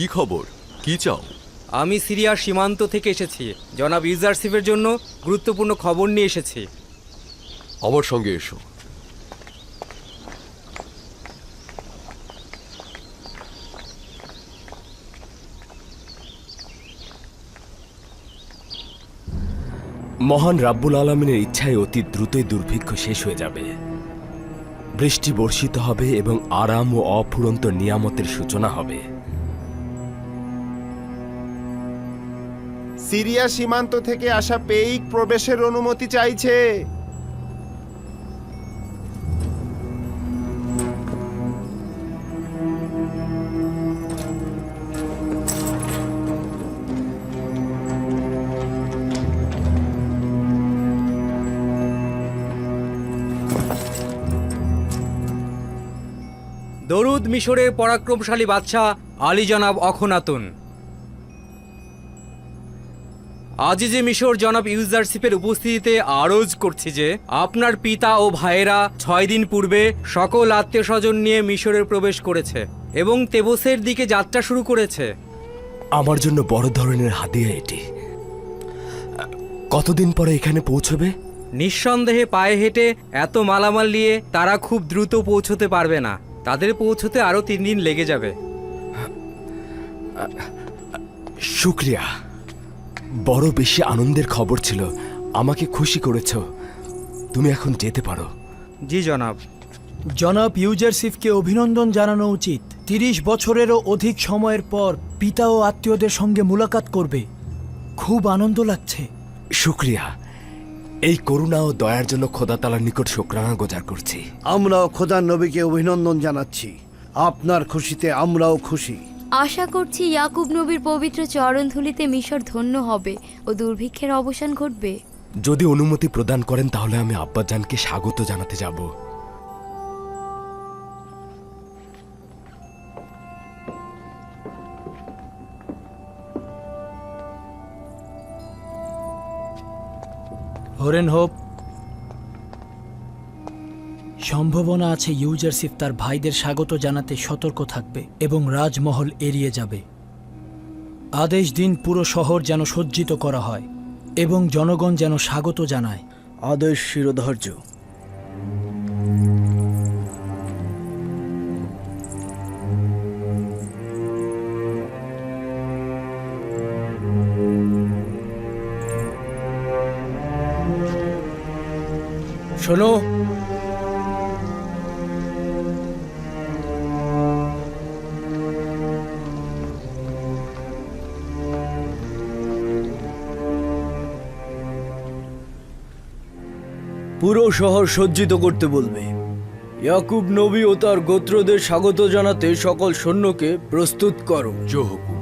কি খবর? কি চাও? আমি সিরিয়ার সীমান্ত থেকে এসেছি। জনাব ইউজারসিফের জন্য গুরুত্বপূর্ণ খবর নিয়ে এসেছি। আমার সঙ্গে এসো। মহান রাব্বুল আলমিনের ইচ্ছায় অতি দ্রুতই দুর্ভিক্ষ শেষ হয়ে যাবে। বৃষ্টি বর্ষিত হবে এবং আরাম ও অফুরন্ত নিয়ামতের সূচনা হবে। সিরিয়া সীমান্ত থেকে আসা পেইক প্রবেশের অনুমতি চাইছে। দরুদ মিশরের পরাক্রমশালী বাদশাহ আলী জনাব অখনাতুন। আজিজে মিশর জনাব ইউজারশিপের উপস্থিতিতে আরজ করছি যে আপনার পিতা ও ভাইয়েরা ছয় দিন পূর্বে সকল আত্মীয় স্বজন নিয়ে মিশরের প্রবেশ করেছে এবং তেবসের দিকে যাত্রা শুরু করেছে। আমার জন্য বড় ধরনের হাদিয়া এটি। কতদিন পরে এখানে পৌঁছবে? নিঃসন্দেহে পায়ে হেঁটে এত মালামাল নিয়ে তারা খুব দ্রুত পৌঁছতে পারবে না। তাদের পৌঁছতে আরও তিন দিন লেগে যাবে। শুক্রিয়া। বড় বেশি আনন্দের খবর ছিল। আমাকে খুশি করেছ। তুমি এখন যেতে পারো। জি জনাব। জনাব ইউজারসিফকে অভিনন্দন জানানো উচিত। তিরিশ বছরেরও অধিক সময়ের পর পিতা ও আত্মীয়দের সঙ্গে মুলাকাত করবে। খুব আনন্দ লাগছে। শুক্রিয়া। এই করুণা ও দয়ার জন্য খোদা তালার নিকট শুক্রানা গোজার করছি। আমরাও খোদার নবীকে অভিনন্দন জানাচ্ছি। আপনার খুশিতে আমরাও খুশি। আশা করছি ইয়াকুব নবীর পবিত্র চরণধুলিতে মিশর ধন্য হবে ও দুর্ভিক্ষের অবসান ঘটবে। যদি অনুমতি প্রদান করেন তাহলে আমি আব্বাজানকে স্বাগত জানাতে যাব। হরেন হোপ সম্ভাবনা আছে ইউজারসিফ তার ভাইদের স্বাগত জানাতে সতর্ক থাকবে এবং রাজমহল এড়িয়ে যাবে। আদেশ দিন পুরো শহর যেন সজ্জিত করা হয় এবং জনগণ যেন স্বাগত জানায়। আদেশ শিরোধার্য। শোনো পুরো শহর সজ্জিত করতে বলবে। ইয়াকুব নবী ও তার গোত্রদের স্বাগত জানাতে সকল সৈন্যকে প্রস্তুত করো। জো হুকুম